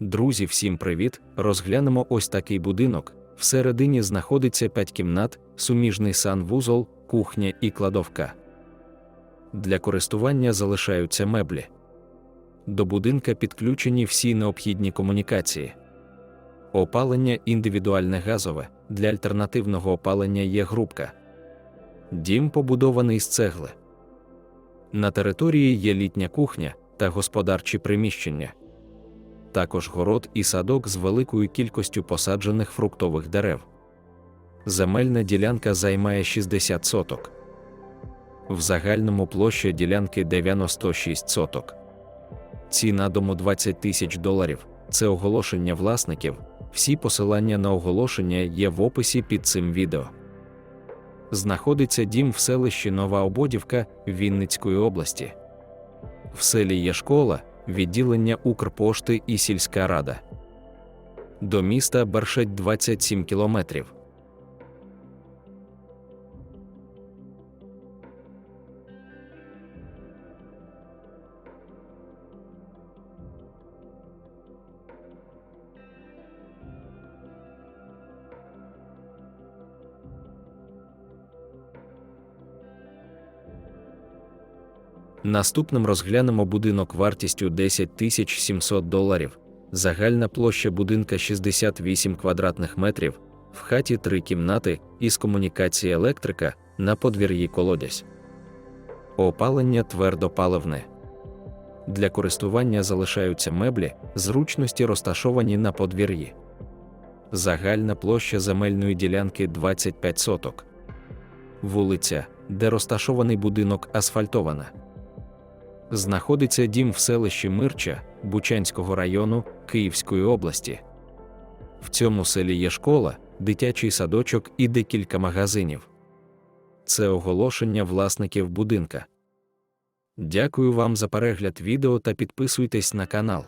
Друзі, всім привіт! Розглянемо ось такий будинок. Всередині знаходиться 5 кімнат, суміжний санвузол, кухня і кладовка. Для користування залишаються меблі. До будинка підключені всі необхідні комунікації. Опалення індивідуальне газове, для альтернативного опалення є грубка. Дім побудований з цегли. На території є літня кухня та господарчі приміщення. Також город і садок з великою кількістю посаджених фруктових дерев. Земельна ділянка займає 60 соток. В загальному площа ділянки 96 соток. Ціна дому 20 тисяч доларів. Це оголошення власників. Всі посилання на оголошення є в описі під цим відео. Знаходиться дім в селищі Нова Ободівка Вінницької області. В селі є школа, відділення Укрпошти і сільська рада. До міста Бершать 27 кілометрів. Наступним розглянемо будинок вартістю 10 тисяч 700 доларів. Загальна площа будинка 68 квадратних метрів, в хаті три кімнати із комунікації електрика на подвір'ї колодязь. Опалення твердопаливне. Для користування залишаються меблі, зручності розташовані на подвір'ї. Загальна площа земельної ділянки 25 соток. Вулиця, де розташований будинок асфальтована знаходиться дім в селищі Мирча Бучанського району Київської області. В цьому селі є школа, дитячий садочок і декілька магазинів. Це оголошення власників будинка. Дякую вам за перегляд відео та підписуйтесь на канал.